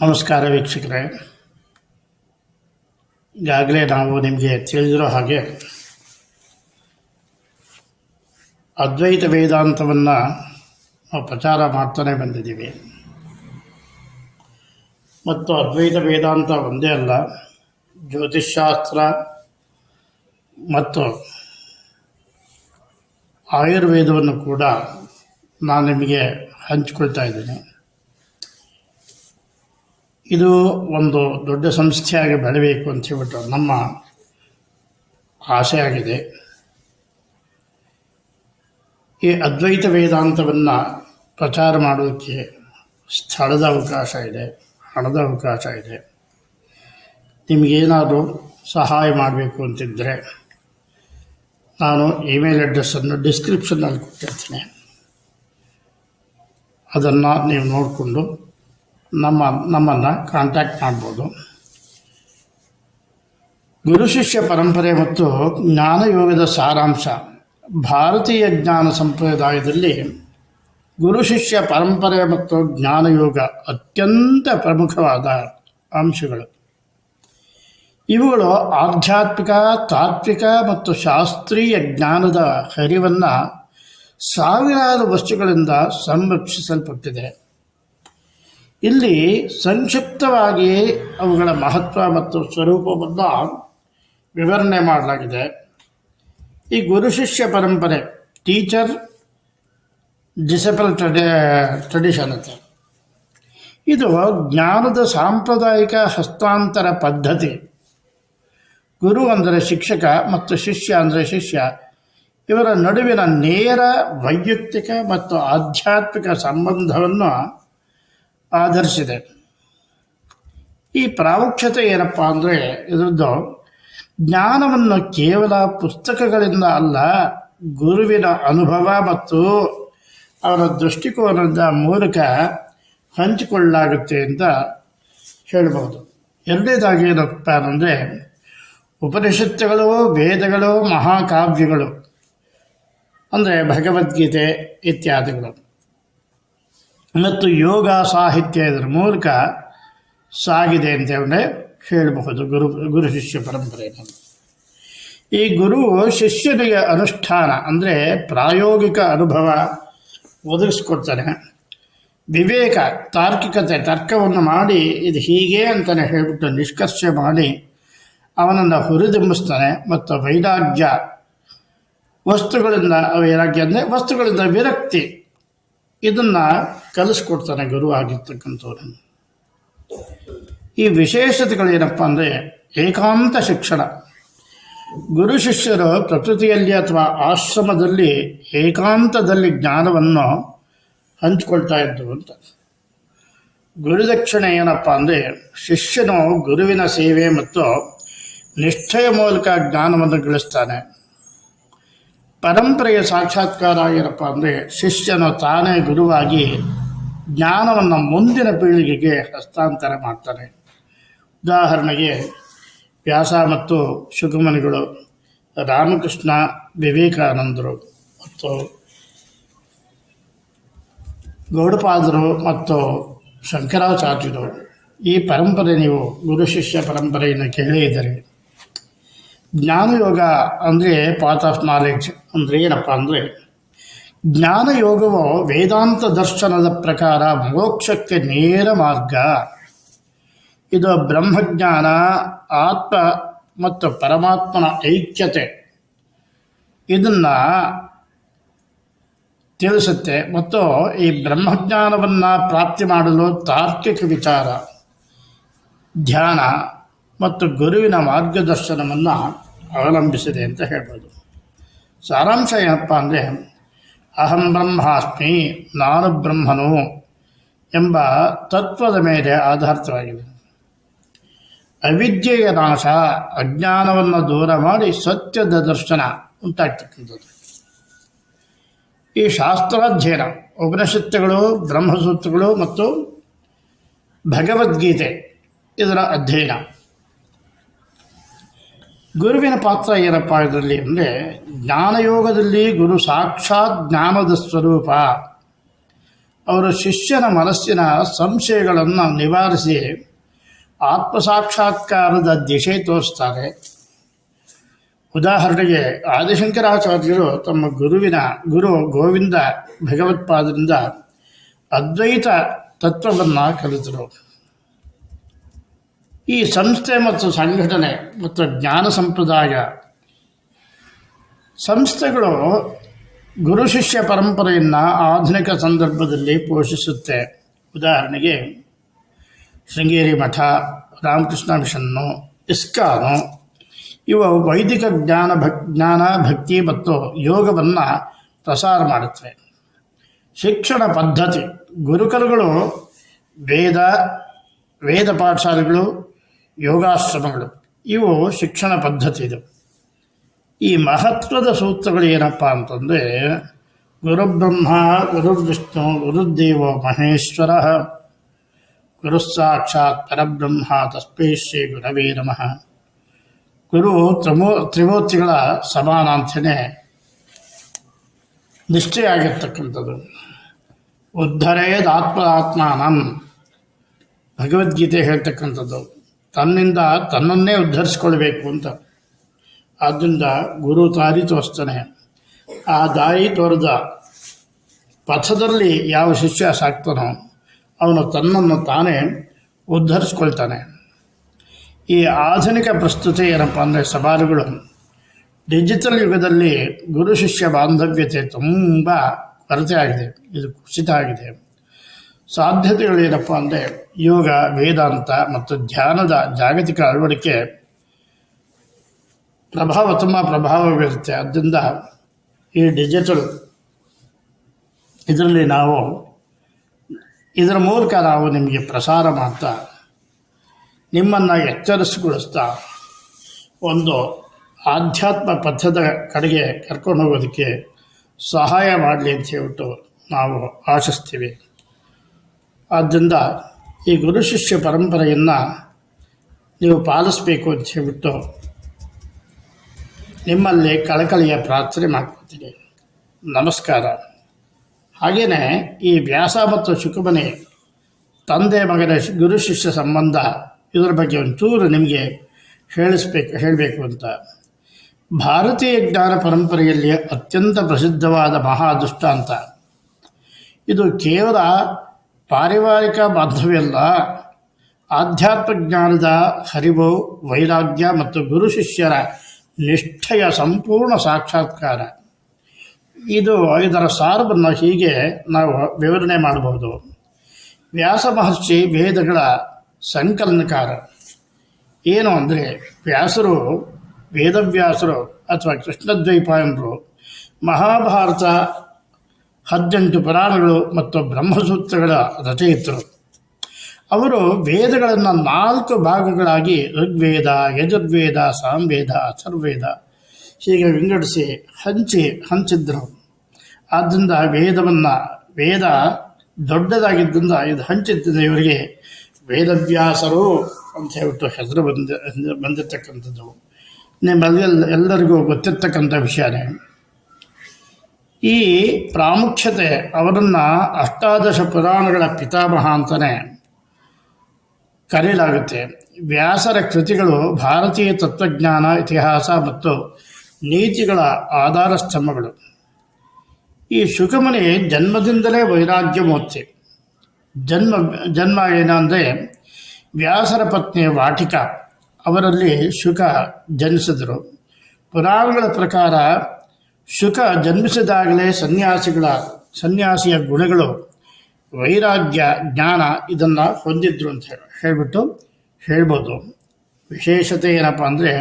ನಮಸ್ಕಾರ ವೀಕ್ಷಕರೇ. ಈಗಾಗಲೇ ನಾವು ನಿಮಗೆ ತಿಳಿದಿರೋ ಹಾಗೆ ಅದ್ವೈತ ವೇದಾಂತವನ್ನು ನಾವು ಪ್ರಚಾರ ಮಾಡ್ತಾನೆ ಬಂದಿದ್ದೀವಿ. ಮತ್ತು ಅದ್ವೈತ ವೇದಾಂತ ಒಂದೇ ಅಲ್ಲ, ಜ್ಯೋತಿಷ್ಶಾಸ್ತ್ರ ಮತ್ತು ಆಯುರ್ವೇದವನ್ನು ಕೂಡ ನಾನು ನಿಮಗೆ ಹಂಚಿಕೊಳ್ತಾ ಇದ್ದೀನಿ. ಇದು ಒಂದು ದೊಡ್ಡ ಸಂಸ್ಥೆಯಾಗಿ ಬೆಳಬೇಕು ಅಂತ ಹೇಳ್ಬಿಟ್ಟು ನಮ್ಮ ಆಸೆಯಾಗಿದೆ. ಈ ಅದ್ವೈತ ವೇದಾಂತವನ್ನು ಪ್ರಚಾರ ಮಾಡೋದಕ್ಕೆ ಸ್ಥಳದ ಅವಕಾಶ ಇದೆ, ಹಣದ ಅವಕಾಶ ಇದೆ. ನಿಮಗೇನಾದರೂ ಸಹಾಯ ಮಾಡಬೇಕು ಅಂತಿದ್ದರೆ ನಾನು ಇಮೇಲ್ ಅಡ್ರೆಸ್ಸನ್ನು ಡಿಸ್ಕ್ರಿಪ್ಷನ್ನಲ್ಲಿ ಕೊಟ್ಟಿರ್ತೀನಿ. ಅದನ್ನು ನೀವು ನೋಡಿಕೊಂಡು ನಮ್ಮ, ನಮ್ಮನ್ನು ಕಾಂಟ್ಯಾಕ್ಟ್ ಮಾಡ್ಬೋದು. ಗುರು ಶಿಷ್ಯ ಪರಂಪರೆ ಮತ್ತು ಜ್ಞಾನಯೋಗದ ಸಾರಾಂಶ. ಭಾರತೀಯ ಜ್ಞಾನ ಸಂಪ್ರದಾಯದಲ್ಲಿ ಗುರು ಶಿಷ್ಯ ಪರಂಪರೆ ಮತ್ತು ಜ್ಞಾನಯೋಗ ಅತ್ಯಂತ ಪ್ರಮುಖವಾದ ಅಂಶಗಳು. ಇವುಗಳು ಆಧ್ಯಾತ್ಮಿಕ, ತಾತ್ವಿಕ ಮತ್ತು ಶಾಸ್ತ್ರೀಯ ಜ್ಞಾನದ ಹರಿವನ್ನು ಸಾವಿರಾರು ವಸ್ತುಗಳಿಂದ ಸಂರಕ್ಷಿಸಲ್ಪಟ್ಟಿದೆ. ಇಲ್ಲಿ ಸಂಕ್ಷಿಪ್ತವಾಗಿ ಅವುಗಳ ಮಹತ್ವ ಮತ್ತು ಸ್ವರೂಪವನ್ನು ವಿವರಣೆ ಮಾಡಲಾಗಿದೆ. ಈ ಗುರು ಶಿಷ್ಯ ಪರಂಪರೆ ಟೀಚರ್ ಡಿಸಪಲ್ ಟ್ರೆಡಿ ಟ್ರೆಡಿಷನ್ ಅಂತ. ಇದು ಜ್ಞಾನದ ಸಾಂಪ್ರದಾಯಿಕ ಹಸ್ತಾಂತರ ಪದ್ಧತಿ. ಗುರು ಅಂದರೆ ಶಿಕ್ಷಕ ಮತ್ತು ಶಿಷ್ಯ ಅಂದರೆ ಶಿಷ್ಯ. ಇವರ ನಡುವಿನ ನೇರ ವೈಯಕ್ತಿಕ ಮತ್ತು ಆಧ್ಯಾತ್ಮಿಕ ಸಂಬಂಧವನ್ನು ಆಧರಿಸಿದೆ. ಈ ಪ್ರಾಮುಖ್ಯತೆ ಏನಪ್ಪ ಅಂದರೆ ಇದರದ್ದು ಜ್ಞಾನವನ್ನು ಕೇವಲ ಪುಸ್ತಕಗಳಿಂದ ಅಲ್ಲ, ಗುರುವಿನ ಅನುಭವ ಮತ್ತು ಅವರ ದೃಷ್ಟಿಕೋನದ ಮೂಲಕ ಹಂಚಿಕೊಳ್ಳಲಾಗುತ್ತೆ ಅಂತ ಹೇಳ್ಬೋದು ಎರಡನೇದಾಗಿ ಏನಪ್ಪ ಅಂದರೆ ಉಪನಿಷತ್ತುಗಳು, ವೇದಗಳು, ಮಹಾಕಾವ್ಯಗಳು, ಅಂದರೆ ಭಗವದ್ಗೀತೆ ಇತ್ಯಾದಿಗಳು. ಮತ್ತು ಯೋಗ ಸಾಹಿತ್ಯ ಇದರ ಮೂಲಕ ಸಾಗಿದೆ ಅಂತ ಹೇಳಿ ಹೇಳಬಹುದು. ಗುರು ಗುರು ಶಿಷ್ಯ ಪರಂಪರೆಯನ್ನು ಈ ಗುರು ಶಿಷ್ಯನಿಗೆ ಅನುಷ್ಠಾನ ಅಂದರೆ ಪ್ರಾಯೋಗಿಕ ಅನುಭವ ಒದಗಿಸ್ಕೊಡ್ತಾನೆ. ವಿವೇಕ, ತಾರ್ಕಿಕತೆ, ತರ್ಕವನ್ನು ಮಾಡಿ ಇದು ಹೀಗೆ ಅಂತಲೇ ಹೇಳಿಬಿಟ್ಟು ನಿಷ್ಕರ್ಷ ಮಾಡಿ ಅವನನ್ನು ಹುರಿದುಂಬಿಸ್ತಾನೆ. ಮತ್ತು ವೈರಾಗ್ಯ ವಸ್ತುಗಳಿಂದ, ವೈರಾಗ್ಯ ಅಂದರೆ ವಸ್ತುಗಳಿಂದ ವಿರಕ್ತಿ. ಇದನ್ನು ಕಲಿಸ್ಕೊಡ್ತಾನೆ ಗುರು ಆಗಿರ್ತಕ್ಕಂಥವ್ರು. ಈ ವಿಶೇಷತೆಗಳೇನಪ್ಪ ಅಂದರೆ ಏಕಾಂತ ಶಿಕ್ಷಣ. ಗುರು ಶಿಷ್ಯರು ಪ್ರಕೃತಿಯಲ್ಲಿ ಅಥವಾ ಆಶ್ರಮದಲ್ಲಿ ಏಕಾಂತದಲ್ಲಿ ಜ್ಞಾನವನ್ನು ಹಂಚಿಕೊಳ್ತಾ ಇದ್ದು ಅಂತ. ಗುರುದಕ್ಷಿಣೆ ಏನಪ್ಪ ಅಂದರೆ ಶಿಷ್ಯನು ಗುರುವಿನ ಸೇವೆ ಮತ್ತು ನಿಷ್ಠೆಯ ಮೂಲಕ ಜ್ಞಾನವನ್ನು ಗಳಿಸ್ತಾನೆ. ಪರಂಪರೆಯ ಸಾಕ್ಷಾತ್ಕಾರ ಏನಪ್ಪ ಅಂದರೆ ಶಿಷ್ಯನು ತಾನೇ ಗುರುವಾಗಿ ಜ್ಞಾನವನ್ನು ಮುಂದಿನ ಪೀಳಿಗೆಗೆ ಹಸ್ತಾಂತರ ಮಾಡ್ತಾನೆ ಉದಾಹರಣೆಗೆ ವ್ಯಾಸ ಮತ್ತು ಶುಕಮನಿಗಳು ರಾಮಕೃಷ್ಣ ವಿವೇಕಾನಂದರು ಮತ್ತು ಗೌಡಪಾದರು ಮತ್ತು ಶಂಕರಾಚಾರ್ಯರು. ಈ ಪರಂಪರೆ ನೀವು ಗುರು ಶಿಷ್ಯ ಪರಂಪರೆಯನ್ನು ಕೇಳಿದರೆ ಜ್ಞಾನಯೋಗ ಅಂದರೆ ಪಾತ್ ಆಫ್ ನಾಲೆಡ್ಜ್ ಅಂದರೆ ಏನಪ್ಪ ಅಂದರೆ ಜ್ಞಾನಯೋಗವು ವೇದಾಂತ ದರ್ಶನದ ಪ್ರಕಾರ ಮೋಕ್ಷಕ್ಕೆ ನೇರ ಮಾರ್ಗ. ಇದು ಬ್ರಹ್ಮಜ್ಞಾನ, ಆತ್ಮ ಮತ್ತು ಪರಮಾತ್ಮನ ಐಕ್ಯತೆ. ಇದನ್ನು ತಿಳಿಸುತ್ತೆ ಮತ್ತು ಈ ಬ್ರಹ್ಮಜ್ಞಾನವನ್ನು ಪ್ರಾಪ್ತಿ ಮಾಡಲು ತಾರ್ಕಿಕ ವಿಚಾರ. ಧ್ಯಾನ. ಮತ್ತು ಗುರುವಿನ ಮಾರ್ಗದರ್ಶನವನ್ನು ಅವಲಂಬಿಸಿದೆ ಅಂತ ಹೇಳ್ಬೋದು. ಸಾರಾಂಶ ಏನಪ್ಪ ಅಂದರೆ, ಅಹಂ ಬ್ರಹ್ಮಾಸ್ಮಿ, ನಾನು ಬ್ರಹ್ಮನು ಎಂಬ ತತ್ವದ ಮೇಲೆ ಆಧಾರಿತವಾಗಿದೆ. ಅವಿದ್ಯೆಯ ನಾಶ, ಅಜ್ಞಾನವನ್ನು ದೂರ ಮಾಡಿ ಸತ್ಯದ ದರ್ಶನ ಉಂಟಾಗ್ತಕ್ಕಂಥದ್ದು. ಈ ಶಾಸ್ತ್ರಾಧ್ಯಯನ, ಉಪನಿಷತ್ತುಗಳು, ಬ್ರಹ್ಮಸೂತ್ರಗಳು ಮತ್ತು ಭಗವದ್ಗೀತೆ ಇದರ ಅಧ್ಯಯನ ಗುರುವಿನ ಪಾತ್ರ ಏನಪ್ಪ ಇದರಲ್ಲಿ ಅಂದರೆ ಜ್ಞಾನಯೋಗದಲ್ಲಿ ಗುರು ಸಾಕ್ಷಾತ್ ಜ್ಞಾನದ ಸ್ವರೂಪ. ಅವರು ಶಿಷ್ಯನ ಮನಸ್ಸಿನ ಸಂಶಯಗಳನ್ನು ನಿವಾರಿಸಿ ಆತ್ಮಸಾಕ್ಷಾತ್ಕಾರದ ದಿಶೆ ತೋರಿಸ್ತಾರೆ. ಉದಾಹರಣೆಗೆ ಆದಿಶಂಕರಾಚಾರ್ಯರು ತಮ್ಮ ಗುರುವಿನ ಗುರು ಗೋವಿಂದ ಭಗವತ್ಪಾದರಿಂದ ಅದ್ವೈತ ತತ್ವವನ್ನು ಕಲಿತರು. ಈ ಸಂಸ್ಥೆ ಮತ್ತು ಸಂಘಟನೆ ಮತ್ತು ಜ್ಞಾನ ಸಂಪ್ರದಾಯ ಸಂಸ್ಥೆಗಳು ಗುರು ಶಿಷ್ಯ ಪರಂಪರೆಯನ್ನು ಆಧುನಿಕ ಸಂದರ್ಭದಲ್ಲಿ ಪೋಷಿಸುತ್ತೆ. ಉದಾಹರಣೆಗೆ ಶೃಂಗೇರಿ ಮಠ, ರಾಮಕೃಷ್ಣ ಮಿಷನ್ನು, ಇಸ್ಕಾನು, ಇವು ವೈದಿಕ ಜ್ಞಾನ ಭಕ್, ಜ್ಞಾನ ಭಕ್ತಿ ಮತ್ತು ಯೋಗವನ್ನು ಪ್ರಸಾರ ಮಾಡುತ್ತವೆ. ಶಿಕ್ಷಣ ಪದ್ಧತಿ, ಗುರುಕರುಗಳು ವೇದ ವೇದ ಪಾಠಶಾಲೆಗಳು ಯೋಗಾಶ್ರಮಗಳು. ಇವು ಶಿಕ್ಷಣ ಪದ್ಧತಿ ಇದು. ಈ ಮಹತ್ವದ ಸೂತ್ರಗಳು ಏನಪ್ಪ ಅಂತಂದರೆ, ಗುರುಬ್ರಹ್ಮ, ಗುರುರ್ವಿಷ್ಣು, ಗುರುದೇವ ಮಹೇಶ್ವರ ಗುರು ಸಾಕ್ಷಾತ್ ಪರಬ್ರಹ್ಮ, ತಸ್ಮೈ ಶ್ರೀ ಗುರವೇ ನಮಃ. ಗುರು ತ್ರಿಮೂ, ತ್ರಿಮೂರ್ತಿಗಳ ಸಮಾನ ಅಂತಲೇ ನಿಷ್ಠೆ ಆಗಿರ್ತಕ್ಕಂಥದ್ದು ಉದ್ಧರೇದ್ ಆತ್ಮನಾತ್ಮಾನಂ ಭಗವದ್ಗೀತೆ ಹೇಳ್ತಕ್ಕಂಥದ್ದು. ತನ್ನಿಂದ ತನ್ನನ್ನೇ ಉದ್ಧರಿಸ್ಕೊಳ್ಬೇಕು ಅಂತ. ಆದ್ದರಿಂದ ಗುರು ದಾರಿ ತೋರಿಸ್ತಾನೆ. ಆ ದಾರಿ ತೋರಿದ ಪಥದಲ್ಲಿ ಯಾವ ಶಿಷ್ಯ ಸಾಕ್ತಾನೋ ಅವನು ತನ್ನನ್ನು ತಾನೇ ಉದ್ಧರಿಸ್ಕೊಳ್ತಾನೆ. ಈ ಆಧುನಿಕ ಪ್ರಸ್ತುತಿ ಏನಪ್ಪ ಅಂದರೆ ಸವಾಲುಗಳು. ಡಿಜಿಟಲ್ ಯುಗದಲ್ಲಿ ಗುರು ಶಿಷ್ಯ ಬಾಂಧವ್ಯತೆ ತುಂಬ ಕೊರತೆ ಆಗಿದೆ ಇದು ಕುಸಿತ ಆಗಿದೆ. ಸಾಧ್ಯತೆಗಳೇನಪ್ಪ ಅಂದರೆ ಯೋಗ, ವೇದಾಂತ ಮತ್ತು ಧ್ಯಾನದ ಜಾಗತಿಕ ಅಳವಡಿಕೆ ಪ್ರಭಾವ ತುಂಬ ಪ್ರಭಾವ ಬೀರುತ್ತೆ ಆದ್ದರಿಂದ ಈ ಡಿಜಿಟಲ್ ಇದರಲ್ಲಿ ನಾವು ಇದರ ಮೂಲಕ ನಾವು ನಿಮಗೆ ಪ್ರಸಾರ ಮಾಡ್ತಾ, ನಿಮ್ಮನ್ನು ಎಚ್ಚರಿಸಿಗೊಳಿಸ್ತಾ ಒಂದು ಆಧ್ಯಾತ್ಮ ಪಥದ ಕಡೆಗೆ ಕರ್ಕೊಂಡು ಹೋಗೋದಕ್ಕೆ ಸಹಾಯ ಮಾಡಲಿ ಅಂತ ಹೇಳ್ಬಿಟ್ಟು ನಾವು ಆಶಿಸ್ತೀವಿ. ಆದ್ದರಿಂದ ಈ ಗುರು ಶಿಷ್ಯ ಪರಂಪರೆಯನ್ನು ನೀವು ಪಾಲಿಸಬೇಕು ಅಂತ ಹೇಳ್ಬಿಟ್ಟು ನಿಮ್ಮಲ್ಲಿ ಕಳಕಳಿಯ ಪ್ರಾರ್ಥನೆ ಮಾಡ್ಕೊತೀನಿ ನಮಸ್ಕಾರ. ಹಾಗೆಯೇ ಈ ವ್ಯಾಸ ಮತ್ತು ಶುಕಮನೆ ತಂದೆ ಮಗನ ಗುರು ಶಿಷ್ಯ ಸಂಬಂಧ ಇದರ ಬಗ್ಗೆ ಒಂಚೂರು ನಿಮಗೆ ಹೇಳಿಸ್ಬೇಕು, ಹೇಳಬೇಕು ಅಂತ. ಭಾರತೀಯ ಜ್ಞಾನ ಪರಂಪರೆಯಲ್ಲಿ ಅತ್ಯಂತ ಪ್ರಸಿದ್ಧವಾದ ಮಹಾದುಷ್ಟಾಂತ ಇದು ಕೇವಲ ಪಾರಿವಾರಿಕ ಬಾಂಧವ್ಯಲ್ಲ ಆಧ್ಯಾತ್ಮ ಜ್ಞಾನದ ಹರಿವು, ವೈರಾಗ್ಯ ಮತ್ತು ಗುರು ಶಿಷ್ಯರ ನಿಷ್ಠೆಯ ಸಂಪೂರ್ಣ ಸಾಕ್ಷಾತ್ಕಾರ. ಇದು ಇದರ ಸಾರವನ್ನು ಹೀಗೆ ನಾವು ವಿವರಣೆ ಮಾಡಬಹುದು. ವ್ಯಾಸ ಮಹರ್ಷಿ ವೇದಗಳ ಸಂಕಲನಕಾರ. ಏನು ಅಂದರೆ, ವ್ಯಾಸರು, ವೇದವ್ಯಾಸರು ಅಥವಾ ಕೃಷ್ಣದ್ವೈಪಾಯನರು ಮಹಾಭಾರತ ಹದಿನೆಂಟು ಪುರಾಣಗಳು ಮತ್ತು ಬ್ರಹ್ಮಸೂತ್ರಗಳ ರಚಯಿತರು. ಅವರು ವೇದಗಳನ್ನು ನಾಲ್ಕು ಭಾಗಗಳಾಗಿ ಋಗ್ವೇದ, ಯಜುರ್ವೇದ, ಸಾಮವೇದ, ಅಥರ್ವೇದ, ಹೀಗೆ ವಿಂಗಡಿಸಿ ಹಂಚಿ ಹಂಚಿದ್ರು. ಆದ್ದರಿಂದ ವೇದವನ್ನು, ವೇದ ದೊಡ್ಡದಾಗಿದ್ದರಿಂದ ಇದು ಹಂಚಿದ್ದ ಇವರಿಗೆ. ವೇದವ್ಯಾಸರು ಅಂತ ಹೇಳ್ಬಿಟ್ಟು ಹೆಸರು ಬಂದ, ಬಂದಿರತಕ್ಕಂಥದ್ದು. ನಿಮ್ಮೆಲ್ಲ ಎಲ್ಲರಿಗೂ ಗೊತ್ತಿರ್ತಕ್ಕಂಥ ವಿಷಯನೇ. ಈ ಪ್ರಾಮುಖ್ಯತೆ ಅವರನ್ನು ಅಷ್ಟಾದಶ ಪುರಾಣಗಳ ಪಿತಾಮಹ ಅಂತಲೇ ಕರೆಯಲಾಗುತ್ತೆ. ವ್ಯಾಸರ ಕೃತಿಗಳು ಭಾರತೀಯ ತತ್ವಜ್ಞಾನ, ಇತಿಹಾಸ ಮತ್ತು ನೀತಿಗಳ ಆಧಾರ ಸ್ತಂಭಗಳು ಈ ಶುಕಮನಿ ಜನ್ಮದಿಂದಲೇ ವೈರಾಗ್ಯಮೂರ್ತಿ. ಜನ್ಮ ಜನ್ಮ ಏನಂದರೆ ವ್ಯಾಸರ ಪತ್ನಿ ವಾಟಿಕ ಅವರಲ್ಲಿ ಶುಕ ಜನಿಸಿದರು. ಪುರಾಣಗಳ ಪ್ರಕಾರ ಶುಕ ಜನ್ಮಿಸಿದಾಗಲೇ ಸನ್ಯಾಸಿಗಳ, ಸನ್ಯಾಸಿಯ ಗುಣಗಳು, ವೈರಾಗ್ಯ, ಜ್ಞಾನ ಇದನ್ನು ಹೊಂದಿದ್ರು ಅಂತ ಹೇಳಿ, ಹೇಳಿಬಿಟ್ಟು ಹೇಳ್ಬೋದು. ವಿಶೇಷತೆ ಏನಪ್ಪ ಅಂದರೆ,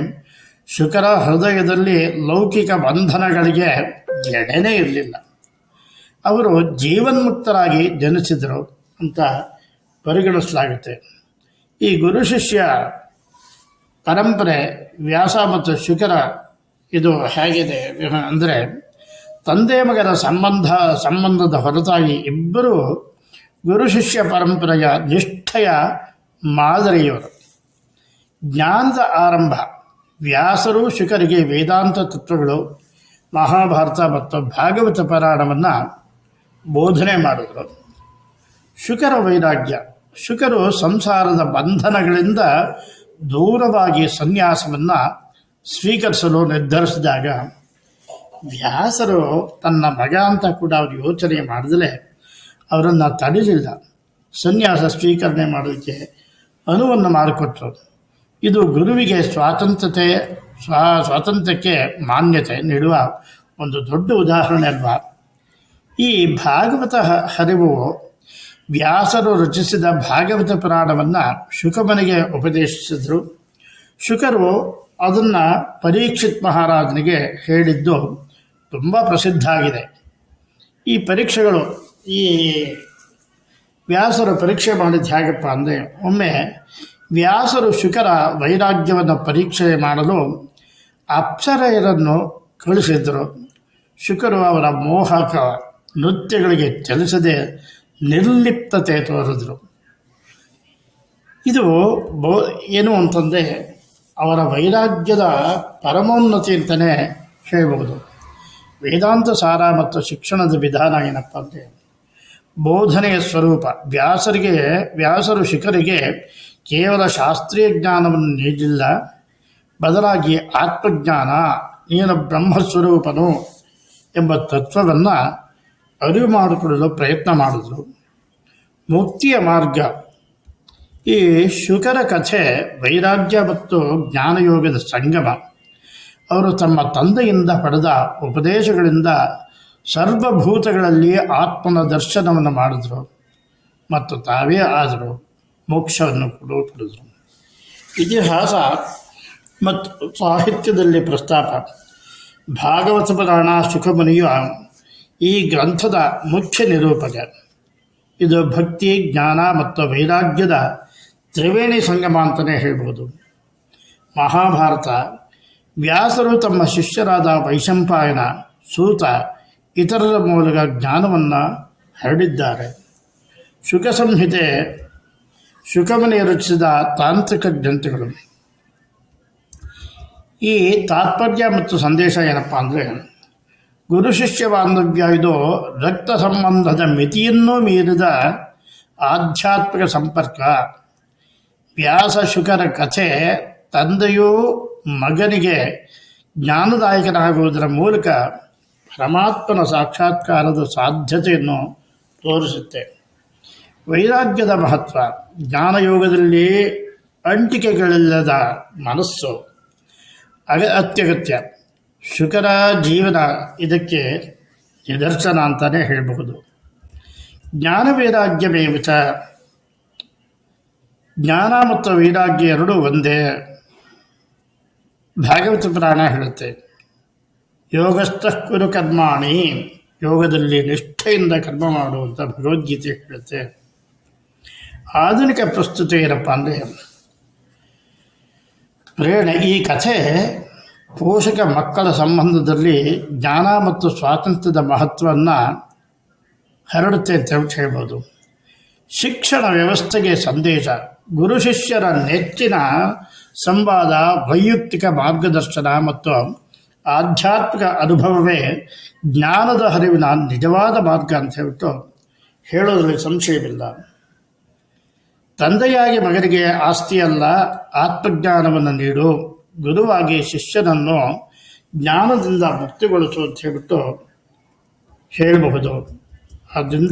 ಶುಕರ ಹೃದಯದಲ್ಲಿ ಲೌಕಿಕ ಬಂಧನಗಳಿಗೆ ಎಡೆನೇ ಇರಲಿಲ್ಲ. ಅವರು ಜೀವನ್ಮುಕ್ತರಾಗಿ ಜನಿಸಿದರು ಅಂತ ಪರಿಗಣಿಸಲಾಗುತ್ತೆ. ಈ ಗುರು ಶಿಷ್ಯ ಪರಂಪರೆ ವ್ಯಾಸ ಮತ್ತು ಶುಕರ ಇದು ಹೇಗಿದೆ ಅಂದರೆ ತಂದೆ ಮಗನ ಸಂಬಂಧ, ಸಂಬಂಧದ ಹೊರತಾಗಿ ಇಬ್ಬರು ಗುರು ಶಿಷ್ಯ ಪರಂಪರೆಯ ನಿಷ್ಠೆಯ ಮಾದರಿಯವರು. ಜ್ಞಾನದ ಆರಂಭ, ವ್ಯಾಸರು ಶುಕರಿಗೆ ವೇದಾಂತ ತತ್ವಗಳು, ಮಹಾಭಾರತ ಮತ್ತು ಭಾಗವತ ಪುರಾಣವನ್ನು ಬೋಧನೆ ಮಾಡಿದರು. ಶುಕರ ವೈರಾಗ್ಯ ಶುಕರು ಸಂಸಾರದ ಬಂಧನಗಳಿಂದ ದೂರವಾಗಿ ಸನ್ಯಾಸವನ್ನು ಸ್ವೀಕರಿಸಲು ನಿರ್ಧರಿಸಿದಾಗ ವ್ಯಾಸರು ತನ್ನ ಮಗ ಅಂತ ಕೂಡ ಅವ್ರು ಯೋಚನೆ ಮಾಡಿದಲೇ ಅವರನ್ನು ತಡೆಯಲಿಲ್ಲ ಸನ್ಯಾಸ ಸ್ವೀಕರಣೆ ಮಾಡೋದಕ್ಕೆ ಅನುವನ್ನು ಮಾಡಿಕೊಟ್ರು. ಇದು ಗುರುವಿಗೆ ಸ್ವಾತಂತ್ರ್ಯತೆ, ಸ್ವಾ, ಸ್ವಾತಂತ್ರ್ಯಕ್ಕೆ ಮಾನ್ಯತೆ ನೀಡುವ ಒಂದು ದೊಡ್ಡ ಉದಾಹರಣೆ ಅಲ್ವಾ? ಈ ಭಾಗವತ ಹರಿವು ವ್ಯಾಸರು ರಚಿಸಿದ ಭಾಗವತ ಪುರಾಣವನ್ನು ಶುಕಮನಿಗೆ ಉಪದೇಶಿಸಿದರು. ಶುಕರು ಅದನ್ನು ಪರೀಕ್ಷಿತ್ ಮಹಾರಾಜನಿಗೆ ಹೇಳಿದ್ದು ತುಂಬ ಪ್ರಸಿದ್ಧ ಆಗಿದೆ. ಈ ಪರೀಕ್ಷೆಗಳು, ಈ ವ್ಯಾಸರು ಪರೀಕ್ಷೆ ಮಾಡಿದ್ದು ಹೇಗಪ್ಪ ಅಂದರೆ, ಒಮ್ಮೆ ವ್ಯಾಸರು ಶುಕರ ವೈರಾಗ್ಯವನ್ನು ಪರೀಕ್ಷೆ ಮಾಡಲು ಅಪ್ಸರೆಯರನ್ನು ಕಳಿಸಿದರು. ಶುಕರು ಅವರ ಮೋಹಕ ನೃತ್ಯಗಳಿಗೆ ಚಲಿಸದೆ ನಿರ್ಲಿಪ್ತತೆ ತೋರಿದ್ರು. ಇದು ಬೋ, ಏನು ಅಂತಂದರೆ ಅವರ ವೈರಾಗ್ಯದ ಪರಮೋನ್ನತಿ ಅಂತಲೇ ಹೇಳ್ಬೋದು ವೇದಾಂತ ಸಾರ ಮತ್ತು ಶಿಕ್ಷಣದ ವಿಧಾನ ಏನಪ್ಪ ಅಂದರೆ ಬೋಧನೆಯ ಸ್ವರೂಪ. ವ್ಯಾಸರಿಗೆ, ವ್ಯಾಸರು ಶಿಖರಿಗೆ ಕೇವಲ ಶಾಸ್ತ್ರೀಯ ಜ್ಞಾನವನ್ನು ನೀಡಿಲ್ಲ. ಬದಲಾಗಿ ಆತ್ಮಜ್ಞಾನ, ನೀನು ಬ್ರಹ್ಮಸ್ವರೂಪನು ಎಂಬ ತತ್ವವನ್ನು ಅರಿವು ಮಾಡಿಕೊಳ್ಳಲು ಪ್ರಯತ್ನ ಮಾಡಿದರು. ಮುಕ್ತಿಯ ಮಾರ್ಗ ಈ ಶುಕರ ಕಥೆ ವೈರಾಗ್ಯ ಮತ್ತು ಜ್ಞಾನಯೋಗದ ಸಂಗಮ. ಅವರು ತಮ್ಮ ತಂದೆಯಿಂದ ಪಡೆದ ಉಪದೇಶಗಳಿಂದ ಸರ್ವಭೂತಗಳಲ್ಲಿ ಆತ್ಮನ ದರ್ಶನವನ್ನು ಮಾಡಿದ್ರು ಮತ್ತು ತಾವೇ ಆದರು, ಮೋಕ್ಷವನ್ನು ಕೂಡ ಪಡೆದರು ಇತಿಹಾಸ ಮತ್ತು ಸಾಹಿತ್ಯದಲ್ಲಿ ಪ್ರಸ್ತಾಪ. ಭಾಗವತ ಪುರಾಣ ಸುಖಮುನಿಯ ಈ ಗ್ರಂಥದ ಮುಖ್ಯ ನಿರೂಪಕ. ಇದು ಭಕ್ತಿ, ಜ್ಞಾನ ಮತ್ತು ವೈರಾಗ್ಯದ ತ್ರಿವೇಣಿ ಸಂಗಮ ಅಂತಲೇ ಹೇಳ್ಬೋದು. ಮಹಾಭಾರತ, ವ್ಯಾಸರು ತಮ್ಮ ಶಿಷ್ಯರಾದ ವೈಶಂಪಾಯನ ಸೂತ ಇತರರ ಮೂಲಕ ಜ್ಞಾನವನ್ನು ಹರಡಿದ್ದಾರೆ. ಶುಕ ಸಂಹಿತೆ ಶುಕಮನೆ ರಚಿಸಿದ ತಾಂತ್ರಿಕ ಗ್ರಂಥಗಳು. ಈ ತಾತ್ಪರ್ಯ ಮತ್ತು ಸಂದೇಶ ಏನಪ್ಪ ಅಂದರೆ, ಗುರು ಶಿಷ್ಯ ಬಾಂಧವ್ಯ ಇದು ರಕ್ತ ಸಂಬಂಧದ ಮಿತಿಯನ್ನೂ ಮೀರಿದ ಆಧ್ಯಾತ್ಮಿಕ ಸಂಪರ್ಕ. ವ್ಯಾಸ ಶುಕರ ಕಥೆ ತಂದೆಯೂ ಮಗನಿಗೆ ಜ್ಞಾನದಾಯಕನಾಗುವುದರ ಮೂಲಕ ಪರಮಾತ್ಮನ ಸಾಕ್ಷಾತ್ಕಾರದ ಸಾಧ್ಯತೆಯನ್ನು ತೋರಿಸುತ್ತೆ. ವೈರಾಗ್ಯದ ಮಹತ್ವ, ಜ್ಞಾನಯೋಗದಲ್ಲಿ ಅಂಟಿಕೆಗಳಿಲ್ಲದ ಮನಸ್ಸು ಅಗ ಅತ್ಯಗತ್ಯ. ಶುಕರ ಜೀವನ ಇದಕ್ಕೆ ನಿದರ್ಶನ ಅಂತಲೇ ಹೇಳಬಹುದು. ಜ್ಞಾನ ವೈರಾಗ್ಯಮೇವ ಚ ಜ್ಞಾನ ಮತ್ತು ವೈರಾಗ್ಯ ಎರಡೂ ಒಂದೇ. ಭಾಗವತ ಪುರಾಣ ಹೇಳುತ್ತೆ, ಯೋಗಸ್ಥ ಕುರು ಕರ್ಮಾಣಿ, ಯೋಗದಲ್ಲಿ ನಿಷ್ಠೆಯಿಂದ ಕರ್ಮ ಮಾಡುವಂಥ ಭಗವದ್ಗೀತೆ ಹೇಳುತ್ತೆ. ಆಧುನಿಕ ಪ್ರಸ್ತುತಿ ಏನಪ್ಪ ಅಂದರೆ, ಪ್ರೇರಣೆ, ಈ ಕಥೆ ಪೋಷಕ ಮಕ್ಕಳ ಸಂಬಂಧದಲ್ಲಿ ಜ್ಞಾನ ಮತ್ತು ಸ್ವಾತಂತ್ರ್ಯದ ಮಹತ್ವವನ್ನು ಹರಡುತ್ತೆ ಅಂತ ಹೇಳ್ಬೋದು. ಶಿಕ್ಷಣ ವ್ಯವಸ್ಥೆಗೆ ಸಂದೇಶ. ಗುರು ಶಿಷ್ಯರ ನೆಚ್ಚಿನ ಸಂವಾದ, ವೈಯಕ್ತಿಕ ಮಾರ್ಗದರ್ಶನ ಮತ್ತು ಆಧ್ಯಾತ್ಮಿಕ ಅನುಭವವೇ ಜ್ಞಾನದ ಹರಿವಿನ ನಿಜವಾದ ಮಾರ್ಗ ಅಂತ ಹೇಳ್ಬಿಟ್ಟು ಹೇಳೋದ್ರಲ್ಲಿ ಸಂಶಯವಿಲ್ಲ. ತಂದೆಯಾಗಿ ಮಗನಿಗೆ ಆಸ್ತಿಯಲ್ಲ, ಆತ್ಮಜ್ಞಾನವನ್ನು ನೀಡು, ಗುರುವಾಗಿ ಶಿಷ್ಯನನ್ನು ಜ್ಞಾನದಿಂದ ಮುಕ್ತಿಗೊಳಿಸು ಅಂತ ಹೇಳ್ಬಿಟ್ಟು ಹೇಳಬಹುದು. ಆದ್ದರಿಂದ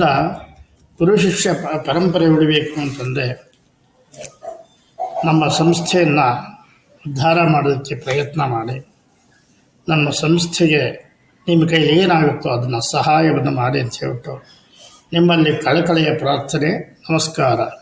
ಗುರು ಶಿಷ್ಯ ಪರಂಪರೆ ಉಳಿಬೇಕು ಅಂತಂದರೆ ನಮ್ಮ ಸಂಸ್ಥೆಯನ್ನು ಉದ್ಧಾರ ಮಾಡೋದಕ್ಕೆ ಪ್ರಯತ್ನ ಮಾಡಿ. ನಮ್ಮ ಸಂಸ್ಥೆಗೆ ನಿಮ್ಮ ಕೈಲಿ ಏನಾಗುತ್ತೋ ಅದನ್ನು ಸಹಾಯವನ್ನು ಮಾಡಿ ಅಂತ ಹೇಳ್ಬಿಟ್ಟು ನಿಮ್ಮಲ್ಲಿ ಕಳಕಳಿಯ ಪ್ರಾರ್ಥನೆ, ನಮಸ್ಕಾರ.